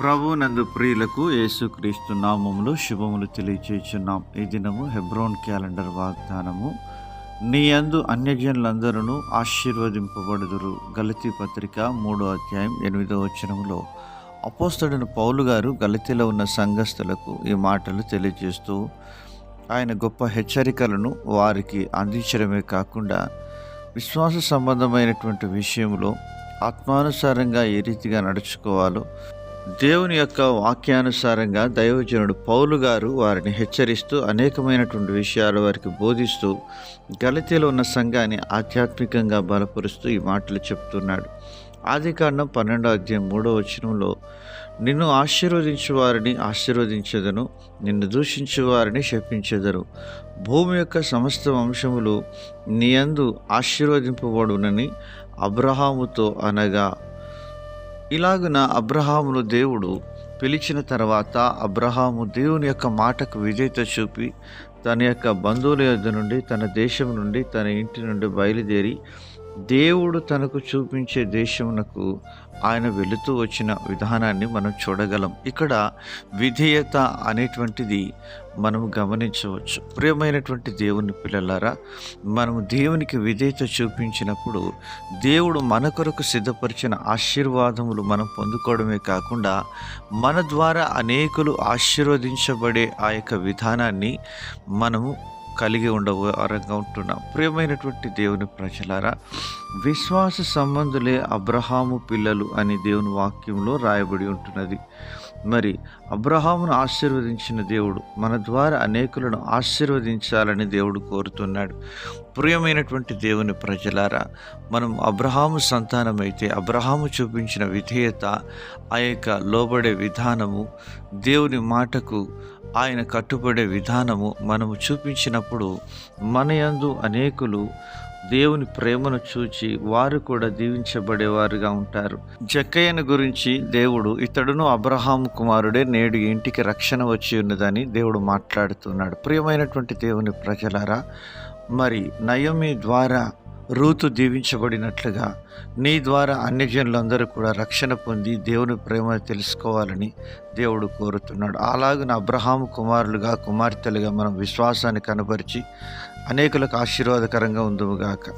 ప్రభు నందు ప్రియులకు యేసుక్రీస్తు నామములు శుభములు తెలియచేస్తున్నాం ఈ దినము హెబ్రోన్ క్యాలెండర్ వాగ్దానము. నీ అందు అన్యజనులందరూ ఆశీర్వదింపబడుదురు. గలతీ పత్రిక మూడో అధ్యాయం ఎనిమిదో వచనములో అపోస్తడుని పౌలు గారు గలతీలో ఉన్న సంఘస్థులకు ఈ మాటలు తెలియజేస్తూ ఆయన గొప్ప హెచ్చరికలను వారికి అందించడమే కాకుండా విశ్వాస సంబంధమైనటువంటి విషయంలో ఆత్మానుసారంగా ఏ రీతిగా నడుచుకోవాలో దేవుని యొక్క వాక్యానుసారంగా దైవజనుడు పౌలు గారు వారిని హెచ్చరిస్తూ అనేకమైనటువంటి విషయాలు వారికి బోధిస్తూ గలతీలో ఉన్న సంఘాన్ని ఆధ్యాత్మికంగా బలపరుస్తూ ఈ మాటలు చెప్తున్నాడు. ఆది కాండం పన్నెండో అధ్యాయం మూడో వచనంలో నిన్ను ఆశీర్వదించు వారిని ఆశీర్వదించదను నిన్ను దూషించు వారిని శపించెదరు భూమి యొక్క సమస్త వంశములు నీయందు ఆశీర్వదింపబడునని అబ్రహాముతో అనగా ఇలాగున అబ్రహామును దేవుడు పిలిచిన తర్వాత అబ్రహాము దేవుని యొక్క మాటకు విజేత చూపి తన యొక్క బంధువుల యొద్ద నుండి తన దేశం నుండి తన ఇంటి నుండి బయలుదేరి దేవుడు తనకు చూపించే దేశమునకు ఆయన వెళుతూ వచ్చిన విధానాన్ని మనం చూడగలం. ఇక్కడ విధేయత అనేటువంటిది మనం గమనించవచ్చు. ప్రియమైనటువంటి దేవుని పిల్లలారా మనము దేవునికి విధేయత చూపించినప్పుడు దేవుడు మన కొరకు సిద్ధపరిచిన ఆశీర్వాదములు మనం పొందుకోవడమే కాకుండా మన ద్వారా అనేకులు ఆశీర్వదించబడే ఆ యొక్క విధానాన్ని మనము కలిగి ఉండవారంగా ఉంటున్నాం. ప్రియమైనటువంటి దేవుని ప్రజలారా విశ్వాస సంబంధులే అబ్రహాము పిల్లలు అని దేవుని వాక్యంలో రాయబడి ఉంటున్నది. మరి అబ్రహామును ఆశీర్వదించిన దేవుడు మన ద్వారా అనేకులను ఆశీర్వదించాలని దేవుడు కోరుతున్నాడు. ప్రియమైనటువంటి దేవుని ప్రజలారా మనం అబ్రహాము సంతానమైతే అబ్రహాము చూపించిన విధేయత ఆ యొక్క లోబడే విధానము దేవుని మాటకు ఆయన కట్టుబడే విధానము మనము చూపించినప్పుడు మన యందు అనేకులు దేవుని ప్రేమను చూచి వారు కూడా దీవించబడేవారుగా ఉంటారు. జక్కయ్యను గురించి దేవుడు ఇతడును అబ్రహాం కుమారుడే నేడు ఇంటికి రక్షణ వచ్చి ఉన్నదని దేవుడు మాట్లాడుతున్నాడు. ప్రియమైనటువంటి దేవుని ప్రజలారా మరి నయమి ద్వారా రూతు దీవించబడినట్లుగా నీ ద్వారా అన్యజనులందరూ కూడా రక్షణ పొంది దేవుని ప్రేమను తెలుసుకోవాలని దేవుడు కోరుతున్నాడు. అలాగున అబ్రహాము కుమారులుగా కుమార్తెలుగా మనం విశ్వాసాన్ని కనపరిచి అనేకులకు ఆశీర్వాదకరంగా ఉందుముగాక